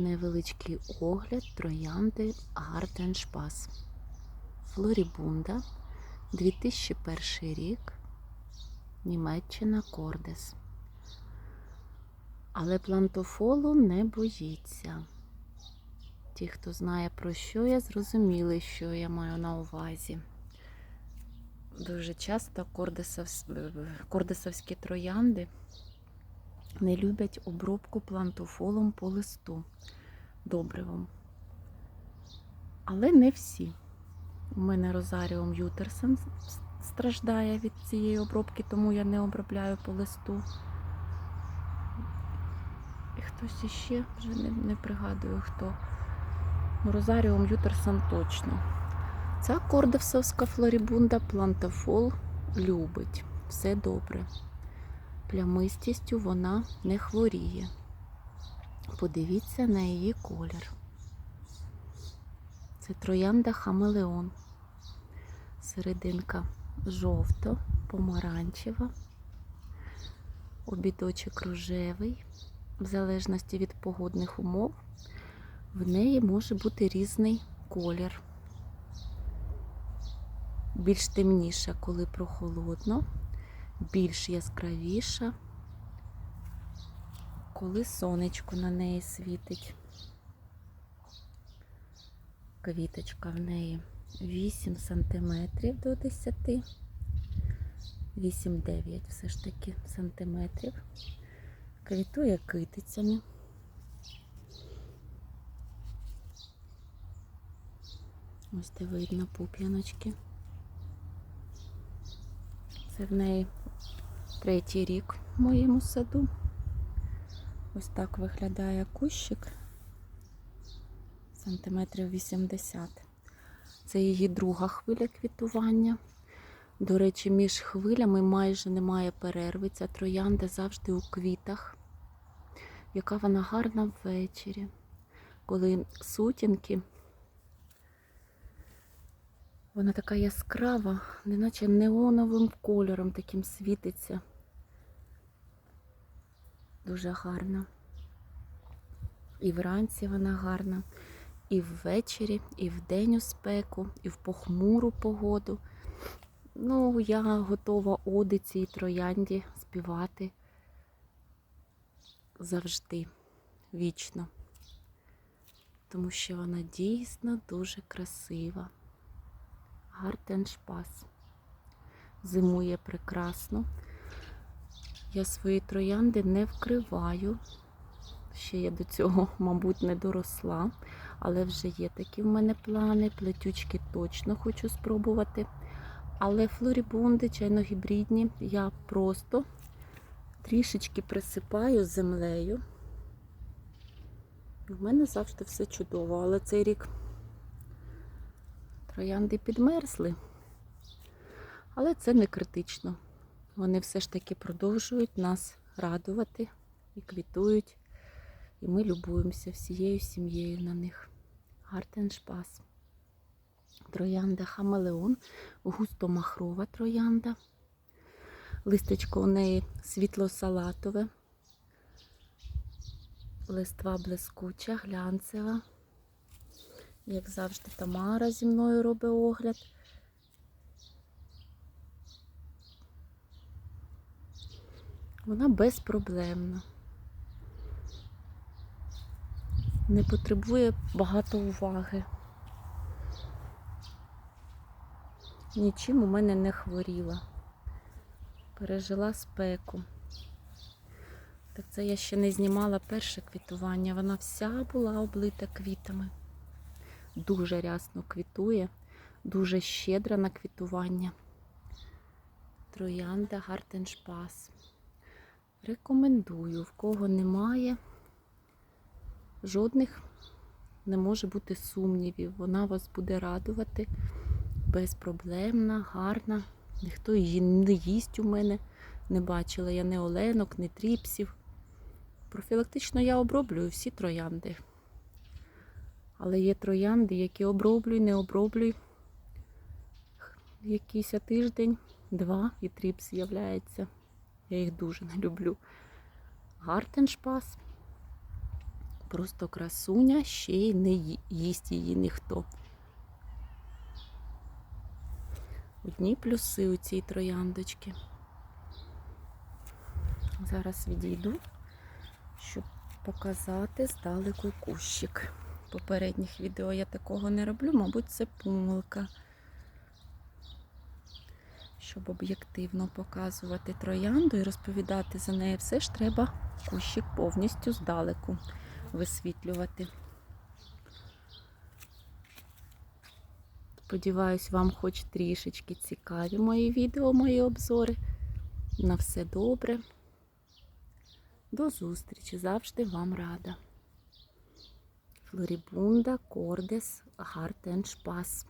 невеличкий огляд троянди Гартен Шпас. Флорібунда, 2001 рік, Німеччина Кордес. Але плантофолу не боїться. Ті, хто знає про що я, зрозуміли, що я маю на увазі. Дуже часто кордесовс- кордесовські троянди не люблять обробку плантофолом по листу добривом. Але не всі. У мене Розаріум Ютерсен страждає від цієї обробки, тому я не обробляю по листу. І хтось іще, вже не, не пригадую хто. Ну, Розаріум Ютерсон точно. Ця кордовсовська флорібунда плантофол любить. Все добре. Плямистістю вона не хворіє. Подивіться на її колір. Це троянда хамелеон. Серединка жовто, помаранчева, обідочок рожевий. В залежності від погодних умов в неї може бути різний колір. Більш темніша, коли прохолодно, більш яскравіша, коли сонечко на неї світить. Квіточка в неї 8 сантиметрів до 10, 8-9 все ж таки сантиметрів. Квітує китицями. Ось де видно пупляночки. Це в неї третій рік в моєму саду. Ось так виглядає кущик. Сантиметрів 80. Це її друга хвиля квітування. До речі, між хвилями майже немає перерви. Ця троянда завжди у квітах. Яка вона гарна ввечері, коли сутінки. Вона така яскрава, неначе неоновим кольором таким світиться. Дуже гарна. І вранці вона гарна, і ввечері, і вдень у спеку, і в похмуру погоду. Ну, я готова оди цій троянді співати завжди, вічно. Тому що вона дійсно дуже красива. Гартеншпас. Зимує прекрасно. Я свої троянди не вкриваю. Ще я до цього, мабуть, не доросла, але вже є такі в мене плани. Плетючки точно хочу спробувати. Але флорібунди, чайно-гібридні, я просто трішечки присипаю землею. У мене завжди все чудово, але цей рік Троянди підмерзли, але це не критично. Вони все ж таки продовжують нас радувати і квітують. І ми любуємося всією сім'єю на них. Гартеншпас. Троянда Хамелеон, густо-махрова троянда. Листечко у неї світло-салатове, листва блискуча, глянцева. Як завжди, Тамара зі мною робить огляд. Вона безпроблемна. Не потребує багато уваги. Нічим у мене не хворіла. Пережила спеку. Так це я ще не знімала перше квітування. Вона вся була облита квітами дуже рясно квітує, дуже щедра на квітування. Троянда Гартеншпас. Рекомендую, в кого немає, жодних не може бути сумнівів. Вона вас буде радувати безпроблемна, гарна. Ніхто її не їсть у мене. Не бачила я ні оленок, ні тріпсів. Профілактично я оброблюю всі троянди. Але є троянди, які оброблюй, не оброблюй. Якийсь тиждень, два і тріпс з'являється. Я їх дуже не люблю. Гартеншпас. Просто красуня, ще й не їсть її ніхто. Одні плюси у цій трояндочці. Зараз відійду, щоб показати здалеку кущик. Попередніх відео я такого не роблю, мабуть, це помилка. Щоб об'єктивно показувати троянду і розповідати за неї, все ж треба кущик повністю здалеку висвітлювати. Сподіваюсь, вам хоч трішечки цікаві мої відео, мої обзори. На все добре. До зустрічі. Завжди вам рада. Флорібунда, Кордес, Гартен Шпас.